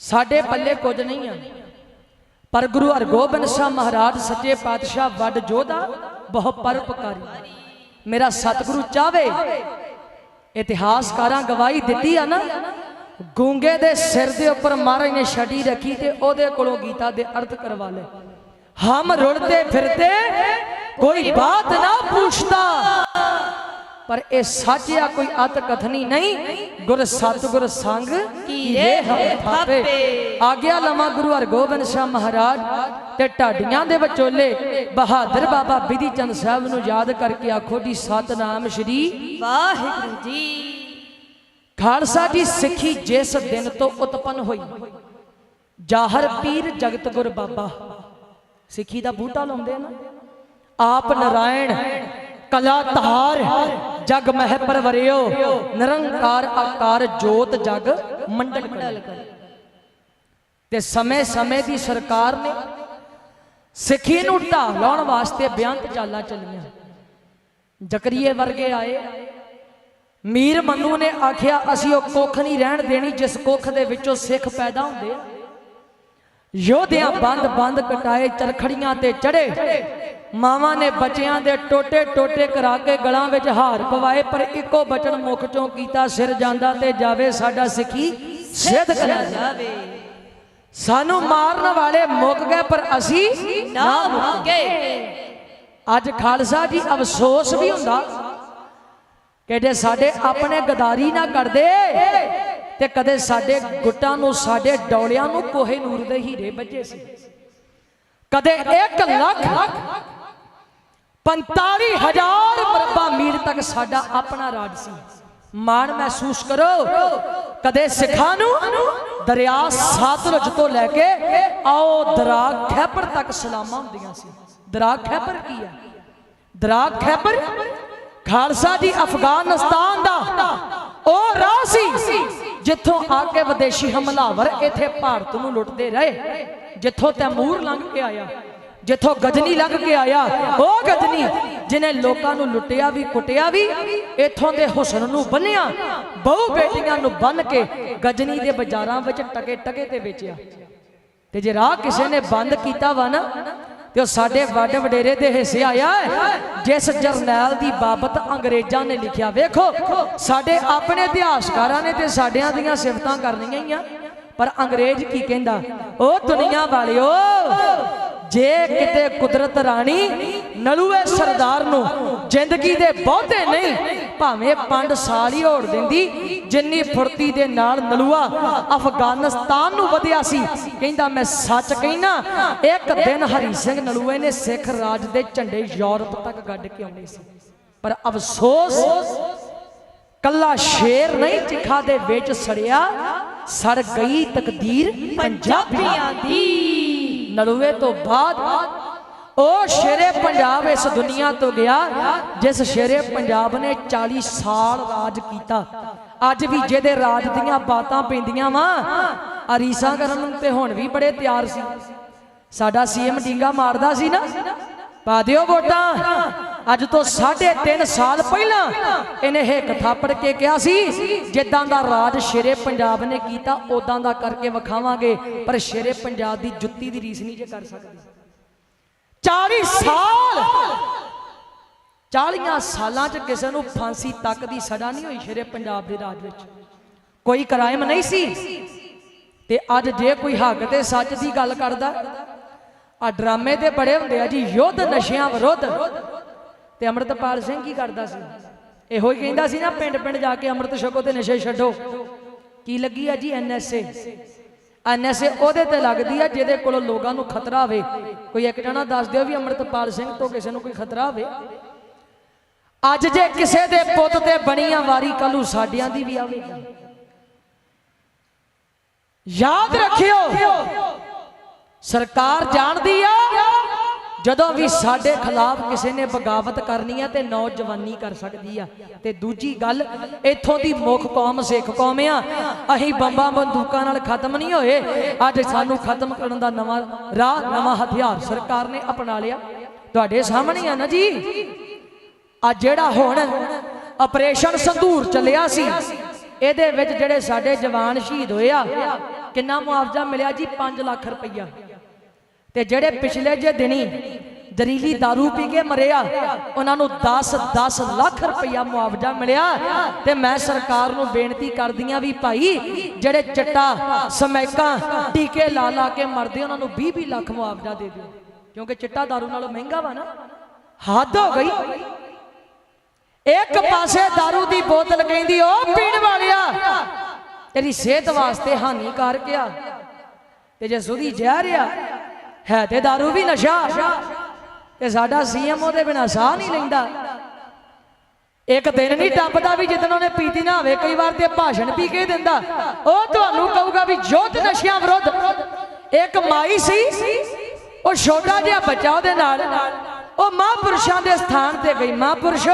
ਸਾਡੇ ਪੱਲੇ ਕੁਝ ਨਹੀਂ ਆ। ਪਰ ਗੁਰੂ ਹਰਗੋਬਿੰਦ ਸਾਹਿਬ ਮਹਾਰਾਜ ਸੱਚੇ ਪਾਤਸ਼ਾਹ ਵੱਡ ਜੋਧਾ ਬਹੁ ਪਰਉਪਕਾਰੀ। ਮੇਰਾ ਸਤਿਗੁਰੂ ਚਾਵੇ ਇਤਿਹਾਸਕਾਰਾਂ ਗਵਾਹੀ ਦਿੱਤੀ ਆ ਨਾ, ਗੂੰਗੇ ਦੇ ਸਿਰ ਦੇ ਉੱਪਰ ਮਹਾਰਾਜ ਨੇ ਛੜੀ ਰੱਖੀ ਤੇ ਉਹਦੇ ਕੋਲੋਂ ਗੀਤਾ ਦੇ ਅਰਥ ਕਰਵਾ ਲੈ ਹਮ ਰੁੜਤੇ ਫਿਰਦੇ, ਕੋਈ ਬਾਤ ਨਾ ਪੁੱਛਦਾ। ਪਰ ਇਹ ਸੱਚ ਆ ਕੋਈ ਅਤ ਕਥਨੀ ਨਹੀਂ। ਗੁਰ ਸਤਿਗੁਰ ਸੰਗ ਕੀਰੇ ਹਮ ਥਾਪੇ। ਆਗਿਆ ਲਮਾ ਗੁਰੂ ਹਰਗੋਬਿੰਦ ਸਾਹਿਬ ਮਹਾਰਾਜ ਤੇ ਢਾਡੀਆਂ ਦੇ ਵਿਚੋਲੇ ਬਹਾਦਰ ਬਾਬਾ ਬਿਧੀ ਚੰਦ ਸਾਹਿਬ ਨੂੰ ਯਾਦ ਕਰਕੇ ਆਖੋ ਜੀ ਸਤਨਾਮ ਸ਼੍ਰੀ ਵਾਹਿਗੁਰੂ ਜੀ। ਖਾਲਸਾ ਜੀ ਸਿੱਖੀ ਜਿਸ ਦਿਨ ਤੋਂ ਉਤਪਨ ਹੋਈ। ਜਾਹਰ ਪੀਰ ਜਗਤ ਗੁਰ ਬਾਬਾ। ਸਿੱਖੀ ਦਾ ਬੂਟਾ ਲਾਉਂਦੇ ਨਾ। ਆਪ ਨਰਾਇਣ ਕਲਾ ਧਾਰ ਜਗ ਮਹਿ ਪਰਵਰਿਓ ਨਿਰੰਕਾਰ ਆਕਾਰ ਜੋਤ ਜਗ ਮੰਡਲ ਕਰ। ਤੇ ਸਮੇਂ ਸਮੇਂ ਦੀ ਸਰਕਾਰ ਨੇ ਸਿੱਖੀ ਨੂੰ ਢਾਹ ਲਾਉਣ ਵਾਸਤੇ ਬਿਆੰਤ ਚਾਲਾਂ ਚੱਲੀਆਂ। ਜ਼ਕਰੀਏ ਵਰਗੇ ਆਏ। ਮੀਰ ਮੰਨੂ ਨੇ ਆਖਿਆ ਅਸੀਂ ਉਹ ਕੁੱਖ ਨਹੀਂ ਰਹਿਣ ਦੇਣੀ ਜਿਸ ਕੁੱਖ ਦੇ ਵਿੱਚੋਂ ਸਿੱਖ ਪੈਦਾ ਹੁੰਦੇ ਆ। ਯੋਧਿਆਂ ਬੰਦ ਬੰਦ ਕਟਾਏ ਚਰਖੜੀਆਂ ਤੇ ਚੜੇ। ਮਾਵਾਂ ਨੇ ਬੱਚਿਆਂ ਦੇ ਟੋਟੇ ਟੋਟੇ ਕਰਾ ਕੇ ਗਲਾਂ ਵਿੱਚ ਹਾਰ ਪਵਾਏ, ਪਰ ਇੱਕੋ ਬਚਨ ਮੁਖ ਚੋਂ ਕੀਤਾ ਸਿਰ ਜਾਂਦਾ ਤੇ ਜਾਵੇ ਸਾਡਾ ਸਿੱਖੀ ਸਿੱਧ ਕਰਿਆ ਜਾਵੇ। ਸਾਨੂੰ ਮਾਰਨ ਵਾਲੇ ਮੁੱਕ ਗਏ, ਪਰ ਅਸੀਂ ਨਾ ਮੁੱਕੇ ਅੱਜ ਖਾਲਸਾ ਜੀ ਅਫਸੋਸ ਵੀ ਹੁੰਦਾ ਕਿ ਜੇ ਸਾਡੇ ਆਪਣੇ ਗਦਾਰੀ ਨਾ ਕਰਦੇ। ਤੇ ਕਦੇ ਸਾਡੇ ਗੁੱਟਾਂ ਨੂੰ, ਸਾਡੇ ਡੌਲਿਆਂ ਨੂੰ ਕੋਹੇ ਨੂਰ ਦੇ ਹੀਰੇ ਵੱਜੇ ਸੀ। ਕਦੇ 1 ਲੱਖ 45000 ਮਰਬਾ ਮੀਲ ਤੱਕ ਸਾਡਾ ਆਪਣਾ ਰਾਜ ਸੀ। ਮਾਣ ਮਹਿਸੂਸ ਕਰੋ, ਕਦੇ ਸਿੱਖਾਂ ਨੂੰ ਦਰਿਆ ਸਤਲੁਜ ਤੋਂ ਲੈ ਕੇ ਆਓ, ਦਰਾ ਖੈਬਰ ਤੱਕ ਸਲਾਮਾਂ ਹੁੰਦੀਆਂ ਸੀ। ਦਰਾ ਖੈਬਰ ਕੀ ਹੈ? ਦਰਾ ਖੈਬਰ ਖਾਲਸਾ ਜੀ ਅਫਗਾਨਿਸਤਾਨ ਦਾ ਜਿੱਥੋਂ ਆ ਕੇ ਵਿਦੇਸ਼ੀ ਹਮਲਾਵਰ ਇੱਥੇ ਭਾਰਤ ਨੂੰ ਲੁੱਟਦੇ ਰਹੇ, ਜਿੱਥੋਂ ਤੈਮੂਰ ਲੰਘ ਕੇ ਆਇਆ, ਜਿੱਥੋਂ ਗਜਨੀ ਲੰਘ ਕੇ ਆਇਆ, ਉਹ ਗਜਨੀ ਜਿਨੇ ਲੋਕਾਂ ਨੂੰ ਲੁੱਟਿਆ ਵੀ, ਕੁੱਟਿਆ ਵੀ, ਇਥੋਂ ਦੇ ਹੁਸਨ ਨੂੰ ਬੰਨਿਆ, ਬਹੁ ਬੇਟੀਆਂ ਨੂੰ ਬੰਨ ਕੇ ਗਜਨੀ ਦੇ ਬਾਜ਼ਾਰਾਂ ਵਿੱਚ ਟਕੇ ਟਕੇ ਤੇ ਵੇਚਿਆ। ਤੇ ਜੇ ਰਾਹ ਕਿਸੇ ਨੇ ਬੰਦ ਕੀਤਾ ਵਾ ਨਾ ਤੇ ਉਹ ਸਾਡੇ ਵੱਡ ਵਡੇਰੇ ਦੇ ਹਿੱਸੇ ਆਇਆ ਜਿਸ ਜਰਨੈਲ ਦੀ ਬਾਬਤ ਅੰਗਰੇਜ਼ਾਂ ਨੇ ਲਿਖਿਆ, ਵੇਖੋ, ਸਾਡੇ ਆਪਣੇ ਇਤਿਹਾਸਕਾਰਾਂ ਨੇ ਤੇ ਸਾਡਿਆਂ ਦੀਆਂ ਸਿਫਤਾਂ ਕਰਨੀਆਂ ਹੀ ਆ। ਪਰ ਅੰਗਰੇਜ਼ ਕੀ ਕਹਿੰਦਾ? ਉਹ ਦੁਨੀਆ ਵਾਲਿਓ ਜੇ ਕਿਤੇ ਕੁਦਰਤ ਰਾਣੀ ਨਲੂਏ ਸਰਦਾਰ ਨੂੰ ਜ਼ਿੰਦਗੀ ਦੇ ਬਹੁਤੇ ਨਹੀਂ, ਭਾਵੇਂ ਪੰਡ ਸਾਲ ਹੀ ਹੋੜ ਦਿੰਦੀ, ਜਿੰਨੀ ਫੁਰਤੀ ਦੇ ਨਾਲ ਨਲੂਆ ਅਫਗਾਨਿਸਤਾਨ ਨੂੰ ਵਧਿਆ ਸੀ, ਕਹਿੰਦਾ ਮੈਂ ਸੱਚ ਕਹਿਣਾ, ਇੱਕ ਦਿਨ ਹਰੀ ਸਿੰਘ ਨਲੂਏ ਨੇ ਸਿੱਖ ਰਾਜ ਦੇ ਝੰਡੇ ਯੂਰਪ ਤੱਕ ਗੱਡ ਕੇ ਆਉਣੇ ਸੀ। ਪਰ ਅਫਸੋਸ, ਕੱਲਾ ਸ਼ੇਰ ਨਹੀਂ ਚਿਖਾ ਦੇ ਵਿੱਚ ਸੜਿਆ ਸੜ ਗਈ ਤਕਦੀਰ ਪੰਜਾਬੀਆਂ ਦੀ। ਨਲੂਏ ਤੋਂ ਬਾਅਦ ਉਹ ਸ਼ੇਰੇ ਪੰਜਾਬ ਇਸ ਦੁਨੀਆ ਤੋਂ ਗਿਆ, ਜਿਸ ਸ਼ੇਰੇ ਪੰਜਾਬ ਨੇ 40 ਸਾਲ ਰਾਜ ਕੀਤਾ। ਅੱਜ ਵੀ ਜਿਹਦੇ ਰਾਜ ਦੀਆਂ ਬਾਤਾਂ ਪੈਂਦੀਆਂ ਵਾ ਅਰੀਸਾ ਕਰਨ ਨੂੰ ਤੇ ਹੁਣ ਵੀ ਬੜੇ ਤਿਆਰ ਸੀ। ਸਾਡਾ ਸੀਐਮ ਡੀਂਗਾ ਮਾਰਦਾ ਸੀ ਨਾ। ਪਾ ਦਿਓ ਵੋਟਾਂ। ਅੱਜ ਤੋਂ 3.5 ਸਾਲ ਪਹਿਲਾਂ ਇਹਨੇ ਹਿੱਕ ਥਾਪੜ ਕੇ ਕਿਹਾ ਸੀ, ਜਿੱਦਾਂ ਦਾ ਰਾਜ ਸ਼ੇਰੇ ਪੰਜਾਬ ਨੇ ਕੀਤਾ ਉਦਾਂ ਦਾ ਕਰਕੇ ਵਿਖਾਵਾਂਗੇ, ਪਰ ਸ਼ੇਰੇ ਪੰਜਾਬ ਦੀ ਜੁੱਤੀ ਦੀ ਰੀਸ ਨਹੀਂ ਜੇ ਕਰ ਸਕਦੀ। 40 ਸਾਲ! 40 ਸਾਲਾਂ ਚ ਕਿਸੇ ਨੂੰ ਫਾਂਸੀ ਤੱਕ ਦੀ ਸਜ਼ਾ ਨਹੀਂ ਹੋਈ ਸ਼ੇਰੇ ਪੰਜਾਬ ਦੇ ਰਾਜ ਵਿੱਚ। ਕੋਈ ਕ੍ਰਾਈਮ ਨਹੀਂ ਸੀ। ਤੇ ਅੱਜ ਜੇ ਕੋਈ ਹੱਕ ਤੇ ਸੱਚ ਦੀ ਗੱਲ ਕਰਦਾ ਆ ਡਰਾਮੇ ਤੇ ਬੜੇ ਹੁੰਦੇ ਆ ਜੀ, ਯੁੱਧ ਨਸ਼ਿਆਂ ਵਿਰੁੱਧ। ਤੇ ਅਮਰਤਪਾਲ ਸਿੰਘ ਕੀ ਕਰਦਾ ਸੀ? ਇਹੋ ਹੀ ਕਹਿੰਦਾ ਸੀ ਨਾ ਪਿੰਡ ਪਿੰਡ ਜਾ ਕੇ ਅੰਮ੍ਰਿਤ ਛਕੋ ਤੇ ਨਸ਼ੇ ਛੱਡੋ। ਕੀ ਲੱਗੀ ਆ ਜੀ ਐਨਐਸਏ ਐਨਐਸਏ ਉਹਦੇ ਤੇ ਲੱਗਦੀ ਆ, ਜਿਹਦੇ ਕੋਲੋਂ ਲੋਕਾਂ ਨੂੰ ਖਤਰਾ ਹੋਵੇ। ਕੋਈ ਇੱਕ ਜਣਾ ਦੱਸ ਦਿਓ ਵੀ ਅਮਰਤਪਾਲ ਸਿੰਘ ਤੋਂ ਕਿਸੇ ਨੂੰ ਕੋਈ ਖਤਰਾ ਹੋਵੇ। ਅੱਜ ਜੇ ਕਿਸੇ ਦੇ ਪੁੱਤ ਤੇ ਬਣੀਆਂ ਵਾਰੀ ਕੱਲੂ ਸਾਡਿਆਂ ਦੀ ਵੀ ਆਵੇਗੀ। ਯਾਦ ਰੱਖਿਓ। ਸਰਕਾਰ ਜਾਣਦੀ ਆ, ਜਦੋਂ ਵੀ ਸਾਡੇ ਖਿਲਾਫ ਕਿਸੇ ਨੇ ਬਗਾਵਤ ਕਰਨੀ ਆ ਤੇ ਨੌਜਵਾਨੀ ਕਰ ਸਕਦੀ ਆ। ਤੇ ਦੂਜੀ ਗੱਲ, ਇੱਥੋਂ ਦੀ ਮੁੱਖ ਕੌਮ ਸਿੱਖ ਕੌਮ ਆ, ਅਸੀਂ ਬੰਬਾਂ ਬੰਦੂਕਾਂ ਨਾਲ ਖਤਮ ਨਹੀਂ ਹੋਏ। ਅੱਜ ਸਾਨੂੰ ਖਤਮ ਕਰਨ ਦਾ ਨਵਾਂ ਰਾਹ, ਨਵਾਂ ਹਥਿਆਰ ਸਰਕਾਰ ਨੇ ਅਪਣਾ ਲਿਆ। ਤੁਹਾਡੇ ਸਾਹਮਣੇ ਆ ਨਾ ਜੀ? ਆ ਜਿਹੜਾ ਹੁਣ ਆਪਰੇਸ਼ਨ ਸੰਧੂਰ ਚੱਲਿਆ ਸੀ, ਇਹਦੇ ਵਿੱਚ ਜਿਹੜੇ ਸਾਡੇ ਜਵਾਨ ਸ਼ਹੀਦ ਹੋਏ ਆ, ਕਿੰਨਾ ਮੁਆਵਜ਼ਾ ਮਿਲਿਆ ਜੀ? 5 ਲੱਖ ਰੁਪਈਆ। ਤੇ ਜਿਹੜੇ ਪਿਛਲੇ ਜੇ ਦਿਨੀ ਜ਼ਰੀਲੀ दारू ਪੀ ਕੇ ਮਰਿਆ ਉਹਨਾਂ ਨੂੰ 10 10 ਲੱਖ ਰੁਪਈਆ ਮੁਆਵਜ਼ਾ ਮਿਲਿਆ ਤੇ ਮੈਂ ਸਰਕਾਰ ਨੂੰ ਬੇਨਤੀ ਕਰਦੀਆਂ ਵੀ ਭਾਈ ਜਿਹੜੇ ਚਿੱਟਾ ਸਮੈਕਾਂ ਟੀਕੇ ਲਾ ਲਾ ਕੇ ਮਰਦੇ ਉਹਨਾਂ ਨੂੰ 20 20 ਲੱਖ ਮੁਆਵਜ਼ਾ ਦੇ ਦਿਓ ਕਿਉਂਕਿ ਚਿੱਟਾ दारू ਨਾਲੋਂ ਮਹਿੰਗਾ ਵਾ ਨਾ ਹੱਦ ਹੋ ਗਈ ਇੱਕ ਪਾਸੇ दारू ਦੀ ਬੋਤਲ ਕਹਿੰਦੀ ਉਹ ਪੀਣ ਵਾਲਿਆ ਤੇਰੀ ਸਿਹਤ ਵਾਸਤੇ ਹਾਨੀਕਾਰਕ ਆ ਤੇ ਜੇ ਸੁਧੀ ਜ਼ਹਿਰ ਆ ਹੈ ਤੇ दारू ਵੀ ਨਸ਼ਾ। ਤੇ ਸਾਡਾ ਸੀਐਮ ਉਹਦੇ ਬਿਨਾ ਸਾਹ ਨਹੀਂ ਲੈਂਦਾ। ਇੱਕ ਦਿਨ ਨਹੀਂ ਟੱਪਦਾ ਵੀ ਜਿੱਦਣ ਉਹਨੇ ਪੀਤੀ ਨਾ ਹੋਵੇ ਕਈ ਵਾਰ ਤੇ ਭਾਸ਼ਣ ਪੀ ਕੇ ਦਿੰਦਾ। ਉਹ ਤੁਹਾਨੂੰ ਕਹੂਗਾ ਵੀ ਜੋਤ ਨਸ਼ਿਆਂ ਵਿਰੁੱਧ। ਇੱਕ ਮਾਈ ਸੀ, ਉਹ ਛੋਟਾ ਜਿਹਾ ਬੱਚਾ ਉਹਦੇ ਨਾਲ। ਉਹ ਮਹਾਂਪੁਰਸ਼ਾਂ ਦੇ ਸਥਾਨ ਤੇ ਗਈ। ਮਹਾਂਪੁਰਸ਼,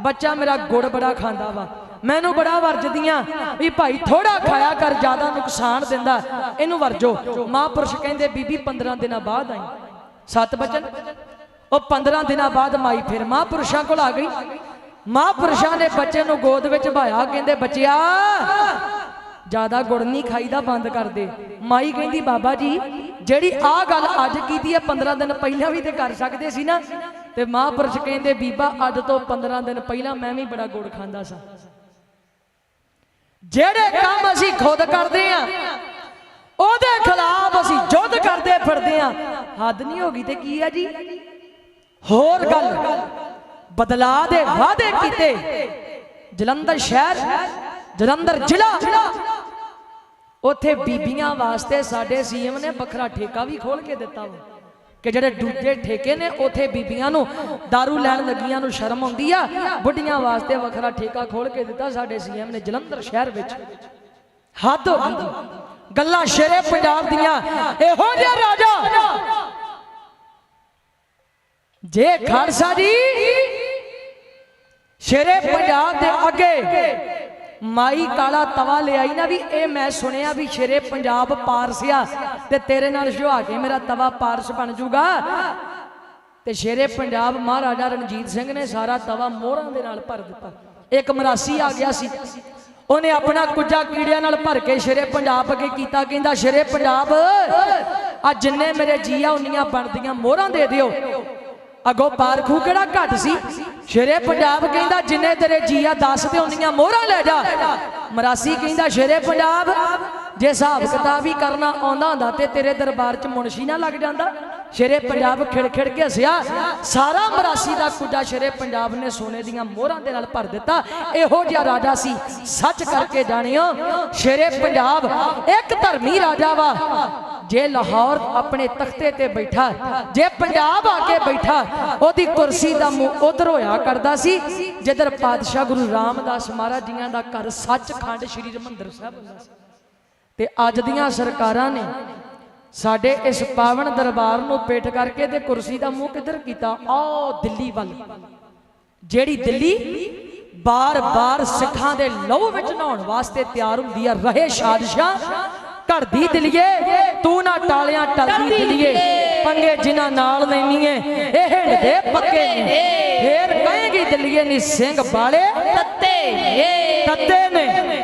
ਬੱਚਾ ਮੇਰਾ ਗੁੜ ਬੜਾ ਖਾਂਦਾ ਵਾ। ਮੈਨੂੰ ਬੜਾ ਵਰਜਦੀਆਂ ਵੀ ਭਾਈ ਥੋੜਾ ਖਾਇਆ ਕਰ, ਜ਼ਿਆਦਾ ਨੁਕਸਾਨ ਦਿੰਦਾ। ਇਹਨੂੰ ਵਰਜੋ। ਮਹਾਂਪੁਰਸ਼ ਕਹਿੰਦੇ, ਬੀਬੀ 15 ਦਿਨਾਂ ਬਾਅਦ ਆਈ। ਸੱਤ ਬਚਨ। ਉਹ 15 ਦਿਨਾਂ ਬਾਅਦ ਮਾਈ ਫਿਰ ਮਹਾਂਪੁਰਸ਼ਾਂ ਕੋਲ ਆ ਗਈ। ਮਹਾਂਪੁਰਸ਼ਾਂ ਨੇ ਬੱਚੇ ਨੂੰ ਗੋਦ ਵਿੱਚ ਭਾਇਆ। ਕਹਿੰਦੇ, ਬੱਚਿਆ, ਜ਼ਿਆਦਾ ਗੁੜ ਨਹੀਂ ਖਾਈਦਾ, ਬੰਦ ਕਰ ਦੇ। ਮਾਈ ਕਹਿੰਦੀ, ਬਾਬਾ ਜੀ, ਜਿਹੜੀ ਆਹ ਗੱਲ ਅੱਜ ਕੀਤੀ ਹੈ 15 ਦਿਨ ਪਹਿਲਾਂ ਵੀ ਤੇ ਕਰ ਸਕਦੇ ਸੀ ਨਾ। ਤੇ ਮਹਾਂਪੁਰਸ਼ ਕਹਿੰਦੇ, ਬੀਬਾ, ਅੱਜ ਤੋਂ 15 ਦਿਨ ਪਹਿਲਾਂ ਮੈਂ ਵੀ ਬੜਾ ਗੁੜ ਖਾਂਦਾ ਸਾਂ। ਜਿਹੜੇ ਕੰਮ ਅਸੀਂ ਖੁਦ ਕਰਦੇ ਆ, ਉਹਦੇ ਖਿਲਾਫ ਅਸੀਂ ਯੁੱਧ ਕਰਦੇ ਫਿਰਦੇ ਆ। ਹੱਦ ਨਹੀਂ ਹੋ ਗਈ ਤੇ ਕੀ ਆ ਜੀ? ਹੋਰ ਗੱਲ ਬਦਲਾ ਦੇ ਵਾਅਦੇ ਕੀਤੇ। ਜਲੰਧਰ ਸ਼ਹਿਰ, ਜਲੰਧਰ ਜ਼ਿਲ੍ਹਾ, ਉੱਥੇ ਬੀਬੀਆਂ ਵਾਸਤੇ ਸਾਡੇ ਸੀਐਮ ਨੇ ਵੱਖਰਾ ਠੇਕਾ ਵੀ ਖੋਲ ਕੇ ਦਿੱਤਾ ਵਾ। ਕਿ ਜਿਹੜੇ ਦੂਜੇ ਠੇਕੇ ਨੇ, ਉਥੇ ਬੀਬੀਆਂ ਨੂੰ दारू ਲੈਣ ਲੱਗੀਆਂ ਨੂੰ ਸ਼ਰਮ ਆਉਂਦੀ ਆ। ਬੁੱਢੀਆਂ ਵਾਸਤੇ ਵੱਖਰਾ ਠੇਕਾ ਖੋਲ ਕੇ ਦਿੱਤਾ ਸਾਡੇ ਸੀਐਮ ਨੇ ਜਲੰਧਰ ਸ਼ਹਿਰ ਵਿੱਚ। ਹੱਦ ਹੋ ਗਈ। ਗੱਲਾਂ ਸ਼ੇਰੇ ਪੰਜਾਬ ਦੀਆਂ। ਇਹੋ ਜਿਹਾ ਰਾਜਾ। ਜੇ ਖਾਲਸਾ ਜੀ ਸ਼ੇਰੇ ਪੰਜਾਬ ਦੇ ਅੱਗੇ ਮਾਈ ਕਾਲਾ ਤਵਾ ਲਿਆਈ ਨਾ ਵੀ ਇਹ ਮੈਂ ਸੁਣਿਆ ਵੀ ਸ਼ੇਰੇ ਪੰਜਾਬ ਪਾਰਸਿਆ ਤੇ ਤੇਰੇ ਨਾਲ ਸੁਹਾ ਕੇ ਮੇਰਾ ਤਵਾ ਪਾਰਸ ਬਣ ਜੂਗਾ। ਤੇ ਸ਼ੇਰੇ ਪੰਜਾਬ ਮਹਾਰਾਜਾ ਰਣਜੀਤ ਸਿੰਘ ਨੇ ਸਾਰਾ ਤਵਾ ਮੋਹਰਾਂ ਦੇ ਨਾਲ ਭਰ ਦਿੱਤਾ। ਇੱਕ ਮਰਾਸੀ ਆ ਗਿਆ ਸੀ। ਉਹਨੇ ਆਪਣਾ ਕੁੱਜਾ ਕੀੜਿਆਂ ਨਾਲ ਭਰ ਕੇ ਸ਼ੇਰੇ ਪੰਜਾਬ ਅੱਗੇ ਕੀਤਾ, ਕਹਿੰਦਾ, ਸ਼ੇਰੇ ਪੰਜਾਬ, ਆ ਜਿੰਨੇ ਮੇਰੇ ਜੀ ਆ ਉਨੀਆਂ ਬਣਦੀਆਂ ਮੋਹਰਾਂ ਦੇ ਦਿਓ। ਅਗੋ ਪਾਰਖੂ ਕਿਹੜਾ ਘੱਟ ਸੀ? ਸ਼ੇਰੇ ਪੰਜਾਬ ਕਹਿੰਦਾ, ਜਿੰਨੇ ਤੇਰੇ ਜੀ ਦੱਸ ਤੇ ਉਨੀਆਂ ਮੋਹਰਾਂ ਲੈ ਜਾ। ਮਰਾਸੀ ਕਹਿੰਦਾ, ਸ਼ੇਰੇ ਪੰਜਾਬ, ਜੇ ਹਿਸਾਬ ਕਿਤਾਬ ਹੀ ਕਰਨਾ ਆਉਂਦਾ ਹੁੰਦਾ ਤੇ ਤੇਰੇ ਦਰਬਾਰ 'ਚ ਮੁਨਸ਼ੀ ਨਾ ਲੱਗ ਜਾਂਦਾ। ਸ਼ੇਰੇ ਪੰਜਾਬ ਖਿੜ ਖਿੜ ਕੇ ਹੱਸਿਆ। ਸਾਰਾ ਮਰਾਸੀ ਦਾ ਕੁੱਜਾ ਸ਼ੇਰੇ ਪੰਜਾਬ ਨੇ ਸੋਨੇ ਦੀਆਂ ਮੋਹਰਾਂ ਦੇ ਨਾਲ ਭਰ ਦਿੱਤਾ। ਇਹੋ ਜਿਹਾ ਰਾਜਾ ਸੀ, ਸੱਚ ਕਰਕੇ ਜਾਣਿਓ, ਸ਼ੇਰੇ ਪੰਜਾਬ ਇੱਕ ਧਰਮੀ ਰਾਜਾ ਵਾ। ਜੇ ਲਾਹੌਰ ਆਪਣੇ ਤਖਤੇ ਤੇ ਬੈਠਾ, ਜੇ ਪੰਜਾਬ ਆ ਕੇ ਬੈਠਾ, ਉਹਦੀ ਕੁਰਸੀ ਦਾ ਮੂੰਹ ਉਧਰ ਹੋਇਆ ਕਰਦਾ ਸੀ, ਜਿੱਧਰ ਪਾਤਸ਼ਾਹ ਗੁਰੂ ਰਾਮਦਾਸ ਮਹਾਰਾਜ ਜੀਆਂ ਦਾ ਘਰ ਸੱਚਖੰਡ ਸ੍ਰੀ ਹਰਿਮੰਦਰ ਸਾਹਿਬ ਹੁੰਦਾ ਸੀ। ਤੇ ਅੱਜ ਦੀਆਂ ਸਰਕਾਰਾਂ ਨੇ ਸਾਡੇ ਇਸ ਪਾਵਨ ਦਰਬਾਰ ਨੂੰ ਪੇਟ ਕਰਕੇ ਤੇ ਕੁਰਸੀ ਦਾ ਮੂੰਹ ਕਿੱਧਰ ਕੀਤਾ? ਆਓ ਦਿੱਲੀ ਵੱਲ। ਜਿਹੜੀ ਦਿੱਲੀ ਬਾਰ-ਬਾਰ ਸਿੱਖਾਂ ਦੇ ਲਹੂ ਵਿੱਚ ਨਹਾਉਣ ਵਾਸਤੇ ਤਿਆਰ ਹੁੰਦੀ ਆ, ਰਹੇ ਸਾਜ਼ਿਸ਼ਾਂ ਘੜਦੀ ਦਿਲੀਏ ਤੂੰ ਨਾ ਟਾਲਿਆਂ ਟਲਦੀ ਦਿਲੀਏ। ਪੰਗੇ ਜਿਨ੍ਹਾਂ ਨਾਲ ਲੈਣੀਏ ਇਹ ਹਿੰਡਦੇ ਪੱਕੇ ਨੇ। ਫੇਰ ਕਹੇਗੀ ਦਿਲੀਏ ਨੀ ਸਿੰਘ ਬਾਲੇ। ਤੱਤੇ ਏ ਤੱਤੇ ਨੇ।